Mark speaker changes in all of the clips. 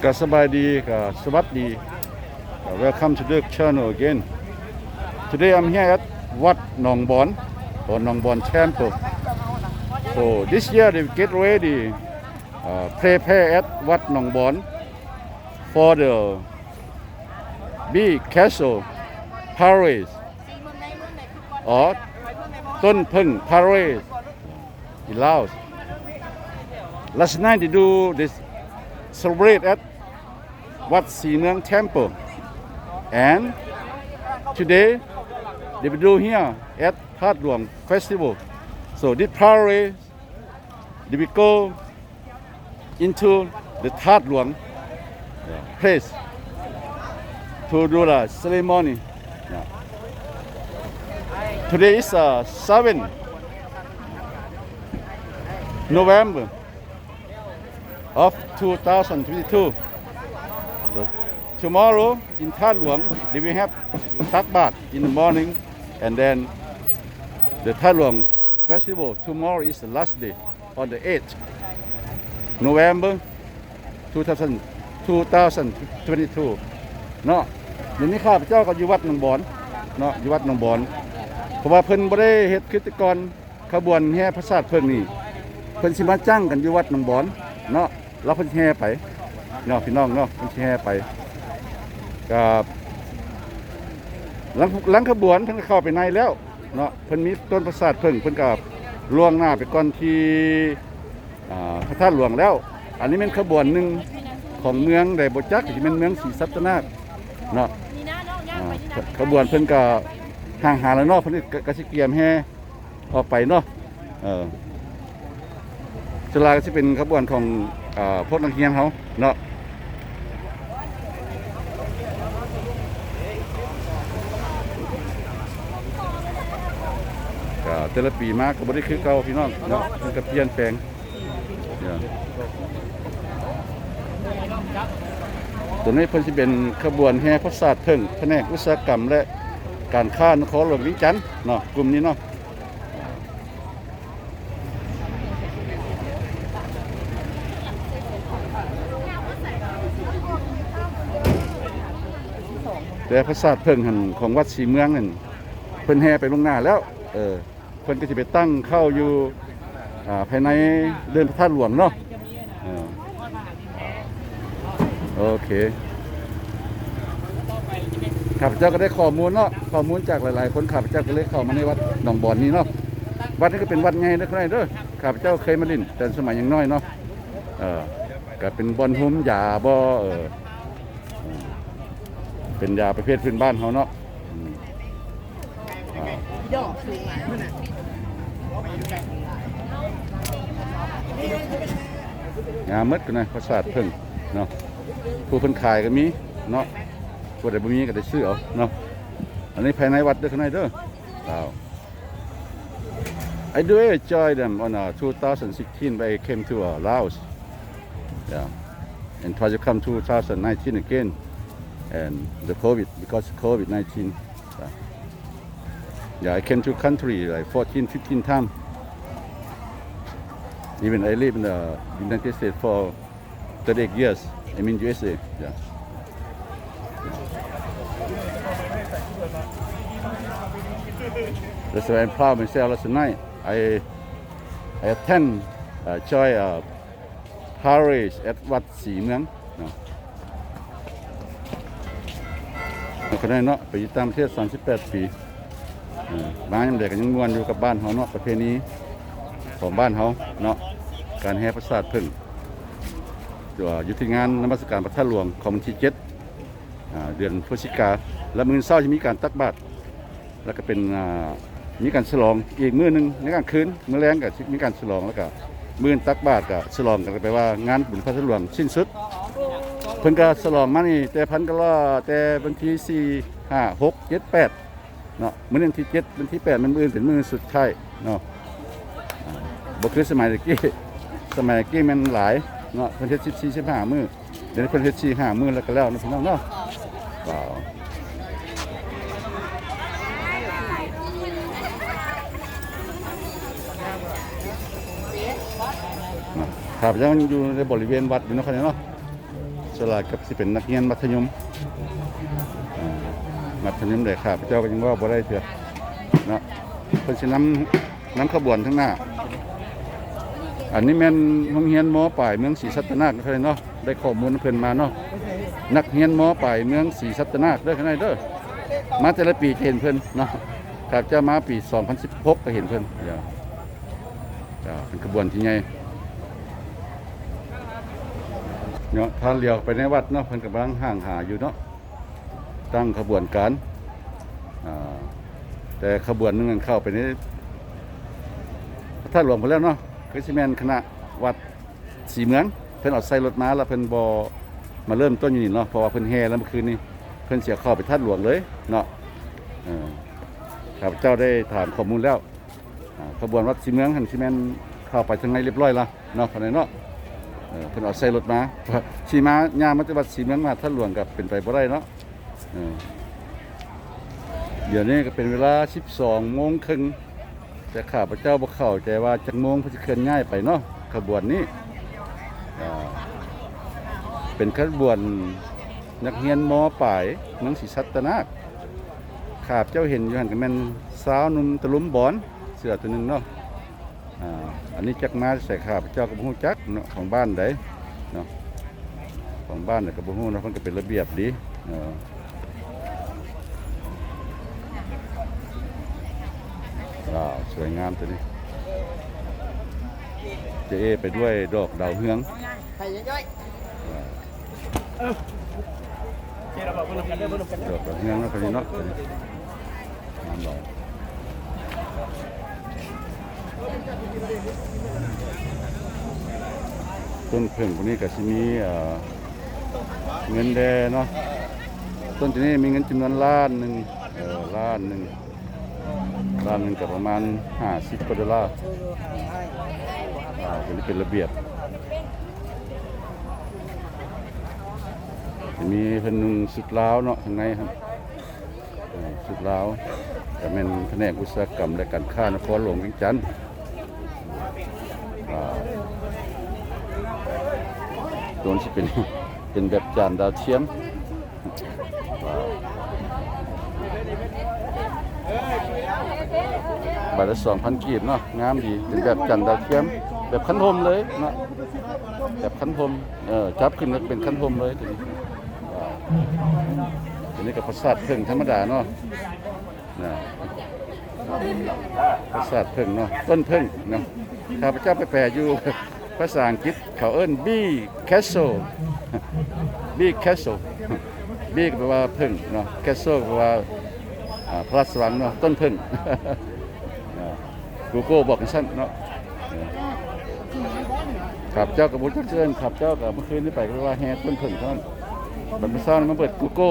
Speaker 1: ก็สบายดีก็สวัสดี welcome to the channel again today I'm here at Wat Nong Bon or Nong Bon Temple so this year they get ready uh, prepare at Wat Nong Bon for the big castle parade or ต้นพึ่ง parade in Laos last night they do this celebrate at Wat Si Muang Temple. And today they will do here at Hat Luang Festival. So this parade they will go into the Hat Luang place to do the ceremony. Today is uh, 7 November of 2022. So tomorrow in Tan Luang, they will have Tak Bat in the morning, and then the Tan Luang festival tomorrow is the last day on the 8th November 2000, 2022 เนาะเดี๋ยวนี้ข้าพเจ้าก็อยู่วัดหนองบอนเนาะอยู่วัดหนองบอน เพราะว่าเพิ่นบ่ได้เฮ็ดคริสตกรขบวนแห่พระศาสตร์เพิ่นนี่เพิ่นสิมาจ้างกันอยู่วัดหนองบอนเนาะ เราเพิ่นแห่ไปเนาะพี่น้องเนาะเพิ่นแห่ไปกับหลังหลังขบวนเพิ่นเข้าไปในแล้วเนาะเพิ่นมีต้นประสาทเพิ่งเพิ่นก็ล่วงหน้าไปก่อนที่อ่าพระธาตุหลวงแล้ว อันนี้เป็นขบวนหนึ่งของเมืองใดบจักที่เป็นเมืองศรีสัตนาถเนาะขบวนเพิ่นก็ห่างหาแล้วเนาะเพิ่นก็ก็สิเกียมแห่ออกไปเนาะเออจุฬาก็จะเป็นขบวนของ อพวกนักเรียนเขาเนาะก็แต่ละปีมากก็บ่ได้คือเก่าพี่น้องเนาะมันก็เปลี่ยนแปลงเนี่ยตัวนี้เพิ่นสิเป็นขบวนแห่พระศาสตร์เพิ่งแผนกอุตสาหกรรมและการค้านครหลวงวิจันทน์เนาะกลุ่มนี้เนาะ แต่พระศาสตร์เพิ่งหันของวัดศรีเมืองนั่นเพิ่นแห่ไปลงหน้าแล้ว เออเพิ่นก็จะไปตั้งเข้าอยู่อ่าภายในเดินพระธาตุหลวงเนาะโอเคข้าพเจ้าก็ได้ข้อมูลเนาะข้อมูลจากหลาย ๆ คนข้าพเจ้าก็เลยเข้ามาในวัดหนองบอนนี้เนาะวัดนี้ก็เป็นวัดไงเด้อครับเด้อข้าพเจ้าเคยมาลินแต่สมัยยังน้อยเนาะเออก็เป็นบอนหุมยาบ่เออ เป็นยาประเภทพื้นบ้านเขาเนาะอืมอ่างามมดกันนะประสาทเพิ่งเนาะผู้เพิ่นขายก็มีเนาะผู้ใดบ่มีก็ได้ซื้อเอาเนาะอันนี้ภายในวัดเด้อข้างในเด้อว้าว I do enjoy them on uh, 2016 when I came to uh, Laos. Yeah. And try to come 2019 again. And the COVID because COVID 19. Yeah, I came to country like 14, 15 times. Even I live in the United States for 38 years. I mean USA. Yeah. That's why I'm proud myself last night. I I attend uh, joy uh, parade at Wat Si Muang. ก็ได้เนาะไปอยู่ต่างประเทศ 38 ปีบ้านยังเด็กก็ยังมวนอยู่กับบ้านเขาเนาะประเพณีของบ้านเขาเนาะการแห่ประสาทพึ่งอยู่อยู่ที่งานนมัสการพระธาตุหลวงของวันที่เจ็ดอ่าเดือนพฤศจิกา และมื้อเช้าจะมีการตักบาตรแล้วก็เป็นอ่ามีการฉลองอีกมื้อหนึงในกลางคืนมื้อแรงก็มีการฉลองแล้วก็มื้อตักบาตรก็ฉลองกันไปว่างานบุญพระธาตุหลวงสิ้นสุด เพิ่นก็ฉลองมานี่ แต่พันก็รอแต่วันที่สี่ห้าหกเจ็ดแปดเนาะมื้อวันที่เจ็ดวันที่แปดมันมื้ออื่นเป็นมื้อสุดท้ายเนาะบ่คือสมัยตะกี้สมัยตะกี้มันหลายเนาะเพิ่นเฮ็ดสิบสี่สิบห้ามื้อเดี๋ยวนี้เพิ่นเฮ็ดสี่ห้ามื้อแล้วก็แล้วนะพี่น้องเนาะเปล่าเนาะครับยังอยู่ในบริเวณวัดอยู่นะครับเนาะ ลายกับสิเป็นนักเรียนมัธยมมัธยมได้ครับเจ้าก็ยังว่าบ่ได้เถื่อเนาะเพิ่นสินำนำขบวนทั้งหน้า อันนี้แม่นโรงเรียนมอป่ายเมืองศรีสัตนาคเด้อเนาะได้ข้อมูลเพิ่นมาเนาะนักเรียนมอป่ายเมืองศรีสัตนาคเด้อข้างในเด้อมาแต่ละปีเห็นเพิ่นเนาะครับจะมาปี 2016 ก็เห็นเพิ่นอย่าจ้าเป็นขบวนที่ใหญ่ เนาะท่างเลี้ยวไปในวัดเนาะเพิ่นกำลังห่างหาอยู่เนาะตั้งขบวนการแต่ขบวนนึงเข้าไปในพระธาตุหลวงไปแล้วเนาะคือสิแมนคณะวัดสีเมืองเพิ่นเอาใส่รถม้าแล้วเพิ่นบ่มาเริ่มต้นอยู่นี่เนาะเพราะว่าเพิ่นแห่แล้วเมื่อคืนนี้เพิ่นเสียข้าไปทัดหลวงเลยเนาะเออข้าพเจ้าได้ถามข้อมูลแล้วขบวนวัดสีเมืองหันสิแมนเข้าไปทางในเรียบร้อยละเนาะภายในเนาะ เออเพิ่นเอาใส่รถมาสีม้ายางมาจากวัดสีเมืองมาทัดหลวงกับเป็นไปบ่ได้เนาะเออเดี๋ยวนี้ก็เป็นเวลา 12โมงครึ่งแต่ข้าพเจ้าบ่เข้าใจว่าจักโมงเพิ่นสิเคลื่อนย้ายไปเนาะขบวนนี้เป็นขบวนนักเรียนมปลายเมืองศรีสัตนาคข้าพเจ้าเห็นอยู่หั่นก็แม่นสาวหนุ่มตะลุมบอนเสื้อตัวหนึงเนาะ อ่าอันนี้จักมาใส่ข้าพเจ้าก็บ่ฮู้จักเนาะของบ้านใดเนาะของบ้านน่ะก็บ่ฮู้เนาะเพิ่นก็เป็นระเบียบดีเนาะว้าวสวยงามตัวนี้เจเอไปด้วยดอกดาวเฮือง
Speaker 2: ไข่ย่อย
Speaker 1: ว้าว
Speaker 2: เจ้าบอกเพิ่นกันเด้อเพิ่นกัน
Speaker 1: ดอกดาวเฮืองเนาะตัวนี้เนาะตัวนี้งามหลาย ต้นเพิ่งพวกนี้ก็สิมีเอ่อเงินแดเนาะต้นตัวนี้มีเงินจำนวนล้านหนึ่งล้านหนึ่งล้านหนึ่งกับประมาณ50กว่าดอลลาร์อ่าเป็นเป็นระเบียบจะมีเพิ่นนุ่งสุดล้าวเนาะข้างในครับสุดล้าวแต่เป็นแผนกอุตสาหกรรมและการค้านครหลวงวียงจันทน์อ่า ตัวนี้เป็นเป็นแบบจานดาวเทียมว้าวบาทละสองพันกีบเนาะงามดีเป็นแบบจันดาวเทียม แบบคันพรมเลยเนาะแบบคันพรมเออจับขึ้นแล้วเป็นคันพรมเลยทีนี้ว้าวทีนี้กับประสาทเพิ่งธรรมดาเนาะนะประสาทเพิ่งเนาะต้นเพิ่งเนาะข้าพเจ้าไปแปลอยู่าษาอังกฤษเขาเอิ้น bee castle bee castle bee ก็แปลว่าพิ่งเนาะ castle แปลว่าพระราชวังเนาะต้นพิ่งกูโก้บอกกันสั้นเนาะขับเจ้ากับบุญเชิญขับเจ้ากับเมื่อคืนนี้ไปก็ว่าแฮต้นผึ่งเท่านั้นบัดเมื่อเช้านี้มันเปิดกูโก้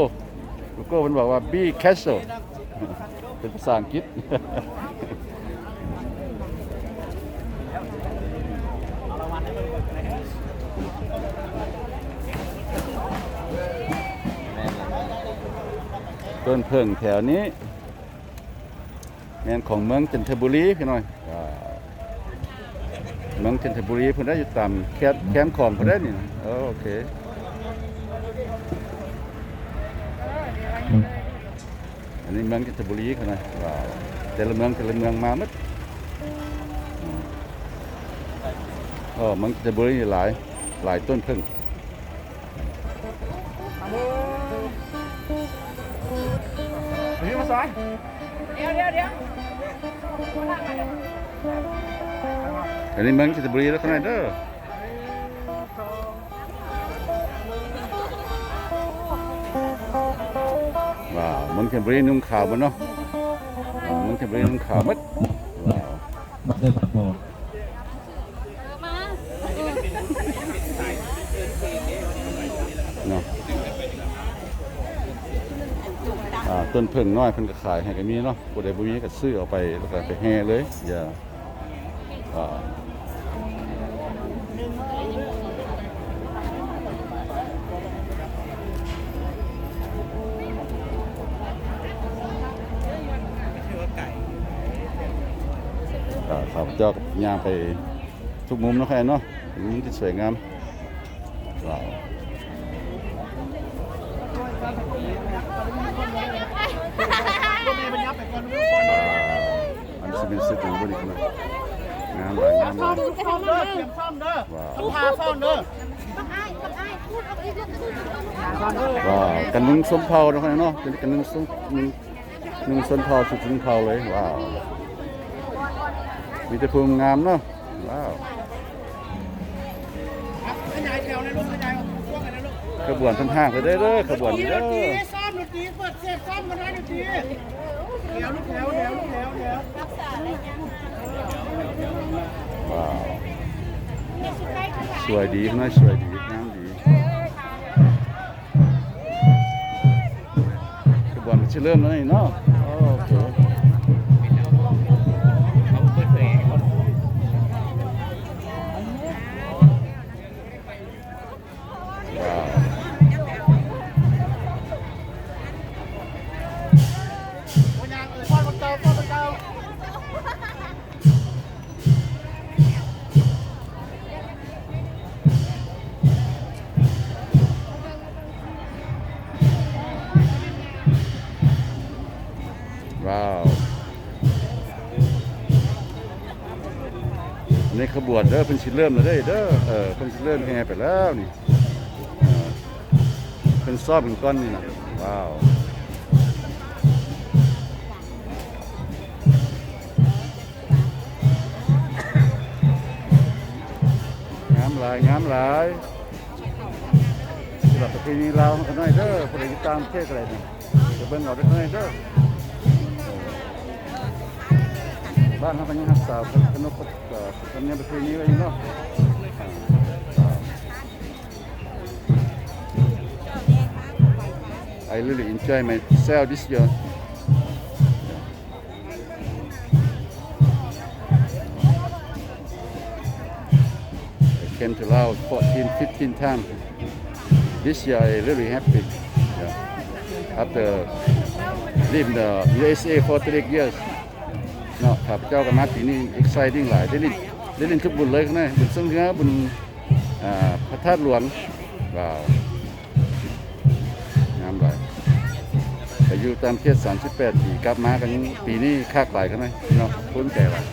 Speaker 1: กูโก้มันบอกว่า B Castle เป็นภาษาอังกฤษ ต้นเพิ่งแถวนี้แมนของเมืองจันทบุรีพี่น้อยอเมืองจันทบุรีเพิ่นได้อยู่ตามแคมแคมของเพิ่นได้นี่นโอเคอันนี้เมืองจันทบุรีเขานะว้าวแต่ละเมืองแต่ละเมืองมาหมดอืมเอเมืองจันทบุรีหลายหลายต้นพึ่ง
Speaker 2: อยเดี๋ยวเดี๋ยวเดี๋ยว
Speaker 1: อันนี้เมืองจันทบุรีแล้วข้างในเด้อว้าวมืองจันทบุรีนุ่งขาวมันเนาะอ่าเมืองจันทบุรีนุ่งขาวมัดว้าว
Speaker 3: บัตรเดินบัตรพอ
Speaker 1: เนาะอ่า ต้นเพิ่งน้อยเพิ่นก็ขายให้ก็มีเนาะผู้ใดบ่มีก็ซื้อเอาไปแล้วก็ไปแห่เลย อย่าอ่าอ่าข้าพเจ้าก็ยางไปทุกมุมนาะแค่เนาะมุมที่สวยงามว้าว
Speaker 2: ก็มีมันยับไปก่อน
Speaker 1: อันสิเป็นสึกของบริการงามหลายงามหลาย
Speaker 2: ซ่อมเด้อเตรียมซ่อมเด้อต้องพาซ่อมเด้อ
Speaker 1: ก็กันนุ่งสมเผาเนาะเนาะเป็นกันนุ่งสมนุ่งนุ่งสนเผาสุดสนเผาเลยว้าวมีแต่ภูมิงามเนาะว้าว
Speaker 2: ขยายแถวในลูกขยายช่วงไหนลูก
Speaker 1: ขบวนทั้งห้างไปได้อเด้อขบวนนี้เด้อ
Speaker 2: ตรีซ่อมดน ตีเปิดเสียซ้อมกันได้ดนตรีแถวลูกแถวเดี๋ยวลูกแถวเดี๋ยวรักษาได้ยัง
Speaker 1: ว้าวสวยดีนะสวยดีงามดีขบวนมันจะเริ่มแล้วนี่เนาะ ว
Speaker 2: นเด้
Speaker 1: อเพิ่นสิเริ่มแล้วเด้อเด้อเออเพิ่นสิเริ่มแห่ไปแล้วนี่เพิ่นซ้อมเป็นก้อนนี่นะว้าวงามหลายงามหลายสำหรับประเพณีลาวกันหน่อยเด้อผู้ใดติดตามเทศอะไรนี่จะเบิ่งเอาได้หน่อยเด้อ บ้านเขาก็ยังรักษาขนบธรรมเนียมประเพณีไว้อยู่เนาะ I really enjoy myself this year. I came to Laos 14, 15 times. This year I really happy. Yeah. After living the USA for three years. เนาะครับเจ้าก็มาปีนี้ exciting หลายได้เล่นได้เล่นทุกบุญเลยข้างในบุญซึ่งเนื้อบุญอ่าพระธาตุหลวงว้าวงามหลายแต่อยู่ตามเขต38ปีกลับมากันปีนี้คากหลายข้างในเนาะคุ้นใจหลาย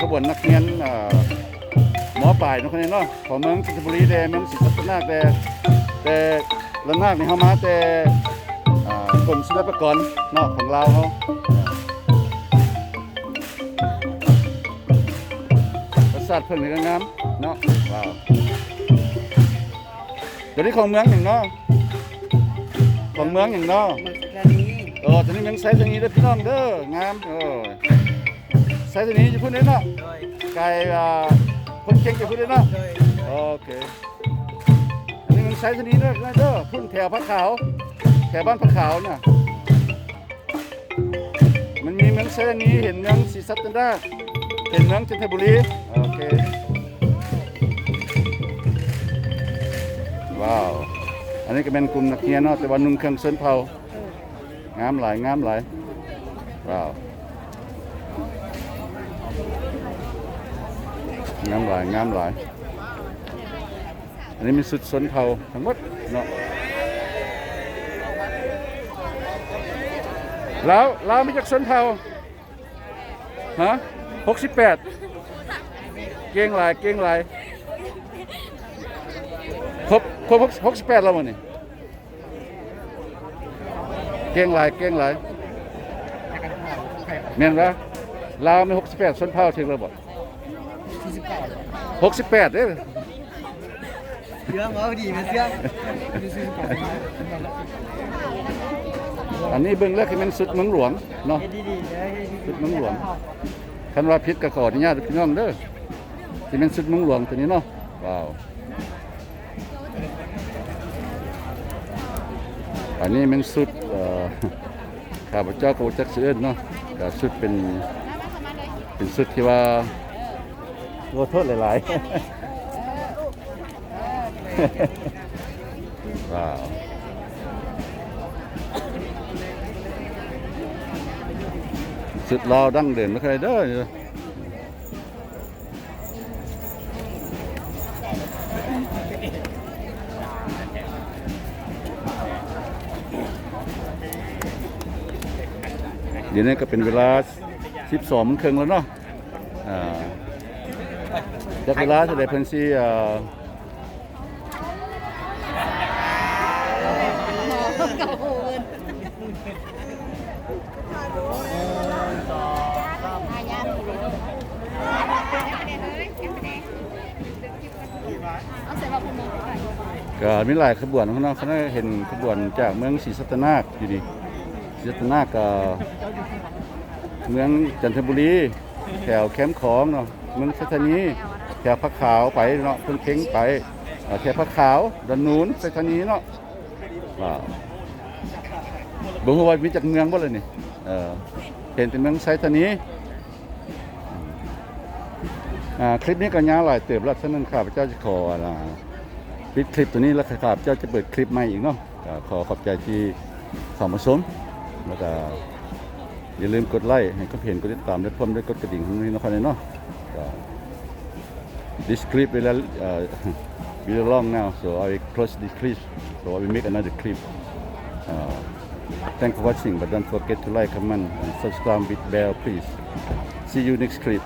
Speaker 1: ขบวนนักเรียนเอ่อหมอป่ายเนาะคนนี้เนาะของเมืองจันทบุรีแต่เมืองศรีสัตนาคแต่แต่ละนาคนี่เฮามาแต่อ่ากรมศิลปากรเนาะของลาวเขาปราสาทเพิ่นนี่ก็งามเนาะว้าวเดี๋ยวนี้ของเมืองอย่างเนาะของเมืองอย่างเนาะ
Speaker 2: มันแค่นี้
Speaker 1: เออตอนนี้เมืองไซส์ตรงนี้เด้อพี่น้องเด้องามเออ ไซส์ตรงนี้จะพูดได้เนาะ
Speaker 2: โดย
Speaker 1: ไก่อ่าคนเก่งจะพูดได้เนาะ
Speaker 2: โดย
Speaker 1: โอเคอันนี้เมืองไซส์ตรงนี้เด้อเด้อพุ่นแถวพระขาวแถวบ้านพระขาวน่ะมันมีเมืองไซส์ตรงนี้เห็นเมืองศรีสัตนาคเห็นเมืองจันทบุรีโอเคว้าวอันนี้ก็เป็นกลุ่มนักเรียนเนาะแต่ว่านุ่งเครื่องเส้นเผางามหลายงามหลายว้าว งามหลายงามหลาย อันนี้มีสุดสนเผาทั้งหมดเนาะแล้วเรามีจากสนเผาฮะหกสิบแปดเก่งหลายเก่งหลายครบครบหกสิบแปดแล้วมั้งนี่เก่งหลายเก่งหลายเมียนปะลาวมีหกสิบแปดสนเผาถึงแล้วบ่ หกสิบแปดเด้อ
Speaker 2: เยอะมั้งดีไหมเสื้อที่สิบเก้า
Speaker 1: อันนี้เบื้องแรกคือมันสุดเมืองหลวงเนาะ
Speaker 2: เฮ็ดดีๆเลย
Speaker 1: สุดเมืองหลวงคันว่าพิษก็ขออนุญาตพี่น้องเด้อที่เป็นสุดเมืองหลวงตัวนี้เนาะว้าวอันนี้มันสุดเอ่อข้าพเจ้าก็บ่จักเสือเนาะก็สุดเป็นเป็นสุดที่ว่า โอ้โทษหลายๆว้าวสุดรอดั้งเดิมไม่เคยเด้อเดี๋ยวนี้ก็เป็นเวลา 12โมงครึ่งแล้วเนาะ จากเวลาจะได้เพิ่นสิอ่า
Speaker 3: เอาใส่มาคุณมองไป
Speaker 1: ก็มีหลายขบวนของเนาะเขาได้เห็นขบวนจากเมืองศรีสัตนาคอยู่ดีศรีสัตนาคก็เมืองจันทบุรี แถวแคมป์ของเนาะเมืองสัตนี แถวพระขาวไปเนาะเพิ่งเค้งไปแถวพระขาวด้านนู้นสัตนีเนาะว้าบ่ฮู้ว่ามีจากเมืองบ่เลยนี่เออเห็นเป็นเมืองไซตนีอ่าคลิปนี้ก็ยาวหลายเติบแล้วฉะนั้นข้าพเจ้าจะขออ่าปิดคลิปตัวนี้แล้วครับเจ้าจะเปิดคลิปใหม่อีกเนาะขอขอบใจที่เข้ามาชมแล้วก็อย่าลืมกดไลค์ให้ก็เห็นกดติดตามและพร้อมด้วยกดกระดิ่งของนี้นะครับเนาะ this clip will uh, long now so I close this clip. So I will make another clip. Uh, thanks for watching but don't forget to like comment and subscribe with bell please. See you next clip